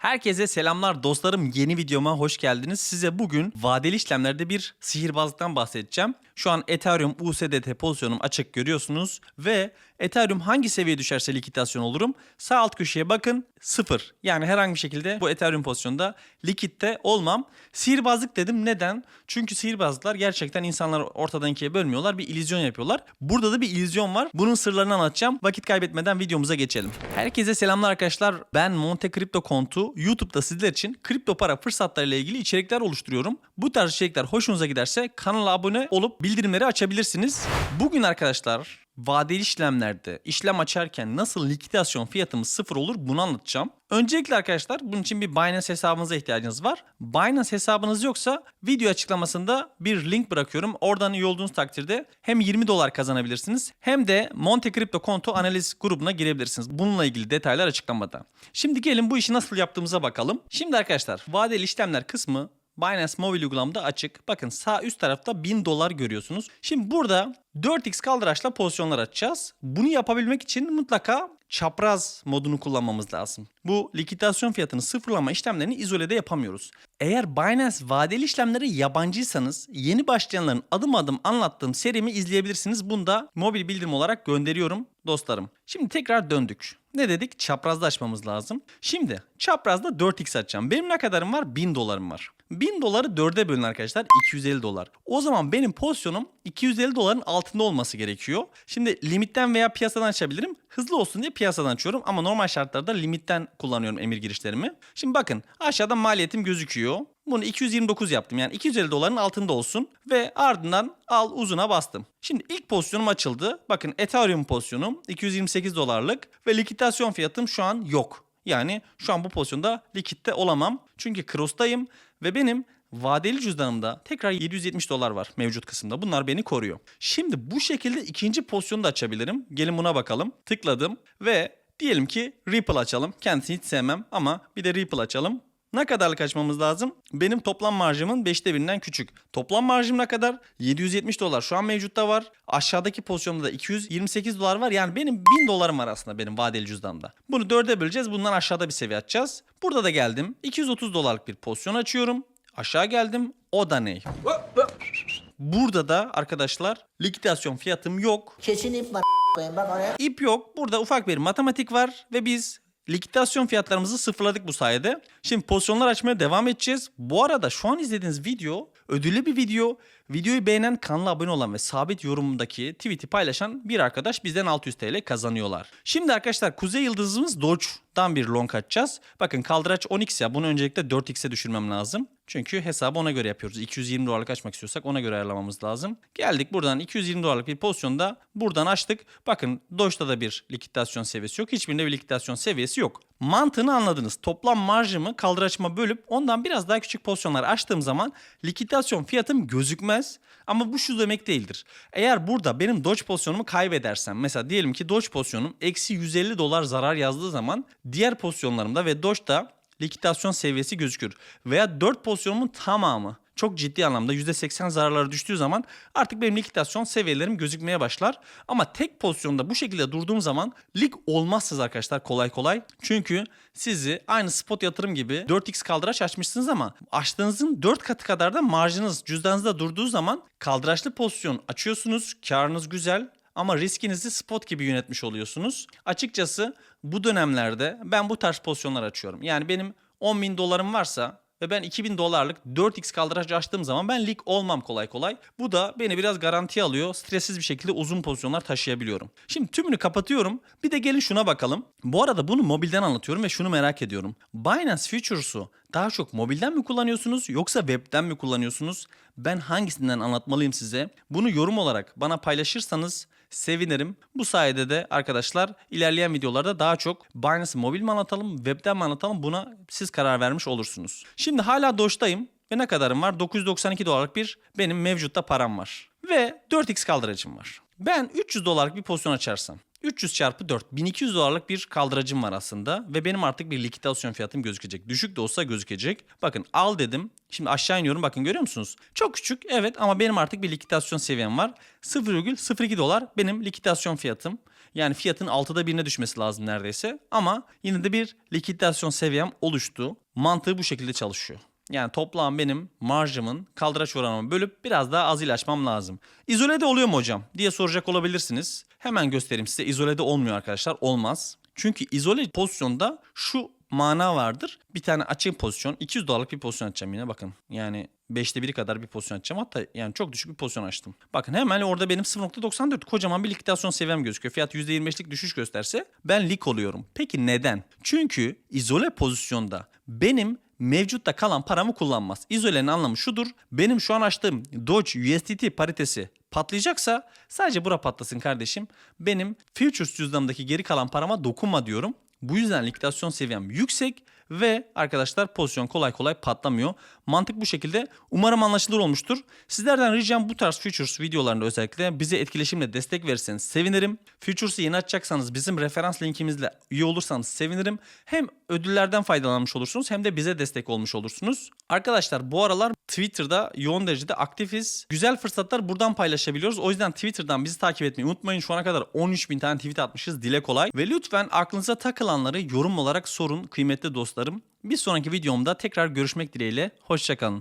Herkese selamlar dostlarım yeni videoma hoş geldiniz. Size bugün vadeli işlemlerde bir sihirbazlıktan bahsedeceğim. Şu an Ethereum USDT pozisyonum açık görüyorsunuz ve Ethereum hangi seviyeye düşerse likitasyon olurum. Sağ alt köşeye bakın sıfır. Yani herhangi bir şekilde bu Ethereum pozisyonda likitte olmam. Sihirbazlık dedim neden? Çünkü sihirbazlıklar gerçekten insanları ortadan ikiye bölmüyorlar. Bir illüzyon yapıyorlar. Burada da bir illüzyon var. Bunun sırlarını anlatacağım. Vakit kaybetmeden videomuza geçelim. Herkese selamlar arkadaşlar. Ben Monte Crypto Kontu YouTube'da sizler için kripto para fırsatlarıyla ilgili içerikler oluşturuyorum. Bu tarz içerikler hoşunuza giderse kanala abone olup bildirimleri açabilirsiniz. Bugün arkadaşlar vadeli işlemlerde işlem açarken nasıl likidasyon fiyatımız sıfır olur bunu anlatacağım. Öncelikle arkadaşlar bunun için bir Binance hesabınıza ihtiyacınız var. Binance hesabınız yoksa video açıklamasında bir link bırakıyorum. Oradan iyi olduğunuz takdirde hem 20 dolar kazanabilirsiniz hem de Monte Crypto Konto analiz grubuna girebilirsiniz. Bununla ilgili detaylar açıklamada. Şimdi gelin bu işi nasıl yaptığımıza bakalım. Şimdi arkadaşlar vadeli işlemler kısmı Binance Mobile uygulamada açık. Bakın sağ üst tarafta 1000 dolar görüyorsunuz. Şimdi burada 4x kaldıraçla pozisyonlar açacağız. Bunu yapabilmek için mutlaka çapraz modunu kullanmamız lazım. Bu likidasyon fiyatını sıfırlama işlemlerini izolede yapamıyoruz. Eğer Binance vadeli işlemlere yabancıysanız yeni başlayanların adım adım anlattığım serimi izleyebilirsiniz. Bunu da mobil bildirim olarak gönderiyorum dostlarım. Şimdi tekrar döndük. Ne dedik? Çaprazda açmamız lazım. Şimdi çaprazda 4x açacağım. Benim ne kadarım var? 1000 dolarım var. 1000 doları 4'e bölün arkadaşlar 250 dolar. O zaman benim pozisyonum 250 doların altında olması gerekiyor. Şimdi limitten veya piyasadan açabilirim. Hızlı olsun diye piyasadan açıyorum ama normal şartlarda limitten kullanıyorum emir girişlerimi. Şimdi bakın aşağıda maliyetim gözüküyor. Bunu 229 yaptım yani 250 doların altında olsun ve ardından al uzuna bastım. Şimdi ilk pozisyonum açıldı. Bakın Ethereum pozisyonum 228 dolarlık ve likidasyon fiyatım şu an yok. Yani şu an bu pozisyonda likitte olamam. Çünkü cross'tayım ve benim vadeli cüzdanımda tekrar 770 dolar var mevcut kısımda. Bunlar beni koruyor. Şimdi bu şekilde ikinci pozisyonu da açabilirim. Gelin buna bakalım. Tıkladım ve diyelim ki Ripple açalım. Kendisini hiç sevmem ama bir de Ripple açalım. Ne kadarlık açmamız lazım? Benim toplam marjımın 5'te birinden küçük. Toplam marjım ne kadar? 770 dolar şu an mevcutta var. Aşağıdaki pozisyonda da 228 dolar var. Yani benim 1000 dolarım var aslında benim vadeli cüzdanda. Bunu 4'e böleceğiz. Bundan aşağıda bir seviye açacağız. Burada da geldim. 230 dolarlık bir pozisyon açıyorum. Aşağı geldim. O da ne? Burada da arkadaşlar likidasyon fiyatım yok. Kesin ip var koyayım bak oraya. İp yok. Burada ufak bir matematik var ve biz likidasyon fiyatlarımızı sıfırladık bu sayede. Şimdi pozisyonlar açmaya devam edeceğiz. Bu arada şu an izlediğiniz video ödüllü bir video. Videoyu beğenen, kanala abone olan ve sabit yorumundaki tweet'i paylaşan bir arkadaş bizden 600 TL kazanıyorlar. Şimdi arkadaşlar Kuzey Yıldızımız Doge'dan bir long açacağız. Bakın kaldıraç 10x ya bunu öncelikle 4x'e düşürmem lazım. Çünkü hesabı ona göre yapıyoruz. 220 dolarlık açmak istiyorsak ona göre ayarlamamız lazım. Geldik buradan 220 dolarlık bir pozisyonda buradan açtık. Bakın Doge'da da bir likidasyon seviyesi yok. Hiçbirinde bir likidasyon seviyesi yok. Mantığını anladınız. Toplam marjımı kaldıraçıma bölüp ondan biraz daha küçük pozisyonlar açtığım zaman likidasyon fiyatım gözükmez. Ama bu şu demek değildir. Eğer burada benim Doge pozisyonumu kaybedersem mesela diyelim ki Doge pozisyonum eksi 150 dolar zarar yazdığı zaman diğer pozisyonlarımda ve Doge'da likidasyon seviyesi gözükür. Veya 4 pozisyonumun tamamı çok ciddi anlamda %80 zararlara düştüğü zaman artık benim likidasyon seviyelerim gözükmeye başlar. Ama tek pozisyonda bu şekilde durduğum zaman lig olmazsınız arkadaşlar kolay kolay. Çünkü sizi aynı spot yatırım gibi 4x kaldıraç açmışsınız ama açtığınızın 4 katı kadar da marjınız cüzdanınızda durduğu zaman kaldıraçlı pozisyon açıyorsunuz. Karınız güzel ama riskinizi spot gibi yönetmiş oluyorsunuz. Açıkçası bu dönemlerde ben bu tarz pozisyonlar açıyorum. Yani benim 10 bin dolarım varsa ve ben 2000 dolarlık 4x kaldıraç açtığım zaman ben lig olmam kolay kolay. Bu da beni biraz garantiye alıyor. Stressiz bir şekilde uzun pozisyonlar taşıyabiliyorum. Şimdi tümünü kapatıyorum. Bir de gelin şuna bakalım. Bu arada bunu mobilden anlatıyorum ve şunu merak ediyorum. Binance Futures'u daha çok mobilden mi kullanıyorsunuz yoksa webden mi kullanıyorsunuz? Ben hangisinden anlatmalıyım size? Bunu yorum olarak bana paylaşırsanız sevinirim. Bu sayede de arkadaşlar ilerleyen videolarda daha çok Binance mobil mi anlatalım, webden mi anlatalım buna siz karar vermiş olursunuz. Şimdi hala Doge'dayım ve ne kadarım var? 992 dolarlık bir benim mevcutta param var. Ve 4x kaldıracım var. Ben 300 dolarlık bir pozisyon açarsam 300 çarpı 4 1200 dolarlık bir kaldıracım var aslında ve benim artık bir likidasyon fiyatım gözükecek. Düşük de olsa gözükecek. Bakın al dedim. Şimdi aşağı iniyorum bakın görüyor musunuz? Çok küçük evet ama benim artık bir likidasyon seviyem var. 0,02 dolar benim likidasyon fiyatım. Yani fiyatın altıda birine düşmesi lazım neredeyse. Ama yine de bir likidasyon seviyem oluştu. Mantığı bu şekilde çalışıyor. Yani toplam benim marjımın kaldıraç oranımı bölüp biraz daha az açmam lazım. İzolede oluyor mu hocam diye soracak olabilirsiniz. Hemen göstereyim size. İzolede olmuyor arkadaşlar. Olmaz. Çünkü izole pozisyonda şu mana vardır. Bir tane açayım pozisyon. 200 dolarlık bir pozisyon açacağım yine bakın. Yani 5'te 1'i kadar bir pozisyon açacağım. Hatta yani çok düşük bir pozisyon açtım. Bakın hemen orada benim 0.94 kocaman bir likidasyon seviyem gözüküyor. Fiyat %25'lik düşüş gösterse ben lik oluyorum. Peki neden? Çünkü izole pozisyonda benim mevcutta kalan paramı kullanmaz. İzolenin anlamı şudur. Benim şu an açtığım Doge USDT paritesi patlayacaksa sadece bura patlasın kardeşim. Benim futures cüzdanımdaki geri kalan parama dokunma diyorum. Bu yüzden likidasyon seviyem yüksek ve arkadaşlar pozisyon kolay kolay patlamıyor. Mantık bu şekilde. Umarım anlaşılır olmuştur. Sizlerden ricam bu tarz futures videolarında özellikle bize etkileşimle destek verirseniz sevinirim. Futures'ı yeni açacaksanız bizim referans linkimizle üye olursanız sevinirim. Hem ödüllerden faydalanmış olursunuz hem de bize destek olmuş olursunuz. Arkadaşlar bu aralar Twitter'da yoğun derecede aktifiz. Güzel fırsatlar buradan paylaşabiliyoruz. O yüzden Twitter'dan bizi takip etmeyi unutmayın. Şu ana kadar 13 bin tane tweet atmışız. Dile kolay. Ve lütfen aklınıza takılanları yorum olarak sorun kıymetli dostlarım. Bir sonraki videomda tekrar görüşmek dileğiyle. Hoşçakalın.